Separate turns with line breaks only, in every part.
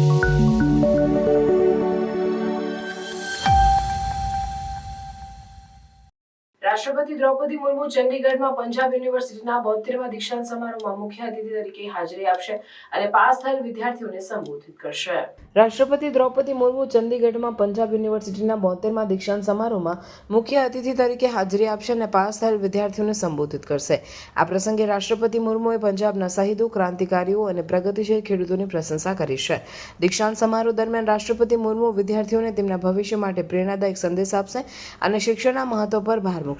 Thank you. રાષ્ટ્રપતિ દ્રૌપદી મુર્મુ ચંડીગઢમાં પંજાબ યુનિવર્સિટીના બોતેરમા દીક્ષાંત સમારોહમાં મુખ્ય અતિથિ તરીકે હાજરી આપશે અને પાસ થયેલ વિદ્યાર્થીઓને સંબોધિત કરશે. રાષ્ટ્રપતિ દ્રૌપદી મુર્મુ ચંદીગઢમાં પંજાબ યુનિવર્સિટીના બોતેરમા દીક્ષાંત સમારોહમાં મુખ્ય અતિથિ તરીકે હાજરી આપશે અને પાસ થયેલ વિદ્યાર્થીઓને સંબોધિત કરશે. આ પ્રસંગે રાષ્ટ્રપતિ મુર્મુએ પંજાબના શહીદો, ક્રાંતિકારીઓ અને પ્રગતિશીલ ખેડૂતોની પ્રશંસા કરી છે. દીક્ષાંત સમારોહ દરમિયાન રાષ્ટ્રપતિ મુર્મુ વિદ્યાર્થીઓને તેમના ભવિષ્ય માટે પ્રેરણાદાયક સંદેશ આપશે અને શિક્ષણના મહત્વ પર ભાર મૂકશે.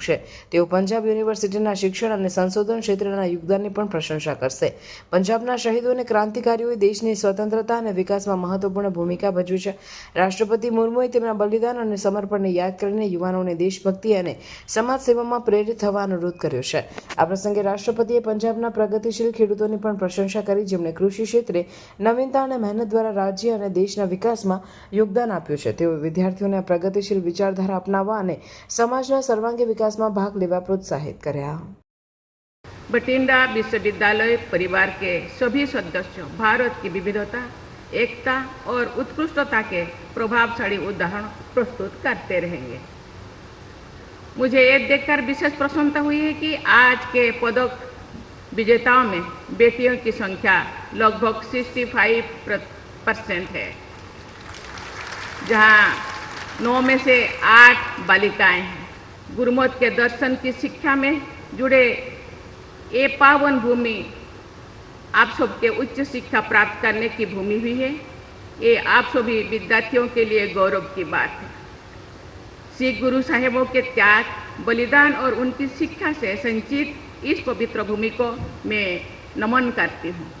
તેઓ પંજાબ યુનિવર્સિટીના શિક્ષણ અને સંશોધન ક્ષેત્રના યોગદાનની પણ પ્રશંસા કરશે. પંજાબના શહીદો અને ક્રાંતિકારીઓએ દેશની સ્વતંત્રતા અને વિકાસમાં મહત્વપૂર્ણ ભૂમિકા ભજવી છે. રાષ્ટ્રપતિ મુર્મુએ તેમના બલિદાન અને સમર્પણને યાદ કરીને યુવાનોને દેશભક્તિ અને સમાજ સેવામાં પ્રેરિત થવા અનુરોધ કર્યો છે. આ પ્રસંગે રાષ્ટ્રપતિએ પંજાબના પ્રગતિશીલ ખેડૂતોની પણ પ્રશંસા કરી, જેમણે કૃષિ ક્ષેત્રે નવીનતા અને મહેનત દ્વારા રાજ્ય અને દેશના વિકાસમાં યોગદાન આપ્યું છે. તેઓ વિદ્યાર્થીઓને પ્રગતિશીલ વિચારધારા અપનાવવા અને સમાજના સર્વાંગી વિકાસમાં ભાગ લેવા પ્રોત્સાહિત કર્યા
बठिंडा विश्वविद्यालय परिवार के सभी सदस्यों भारत की विविधता एकता और उत्कृष्टता के प्रभावशाली उदाहरण प्रस्तुत करते रहेंगे मुझे ये देखकर विशेष प्रसन्नता हुई है कि आज के पदक विजेताओं में बेटियों की संख्या लगभग 65 परसेंट है जहाँ नौ में से आठ बालिकाएं हैं गुरुमत के दर्शन की शिक्षा में जुड़े ये पावन भूमि आप सबके उच्च शिक्षा प्राप्त करने की भूमि भी है। ये आप सभी विद्यार्थियों के लिए गौरव की बात है। सिख गुरु साहेबों के त्याग, बलिदान और उनकी शिक्षा से संचित इस पवित्र भूमि को मैं नमन करती हूँ।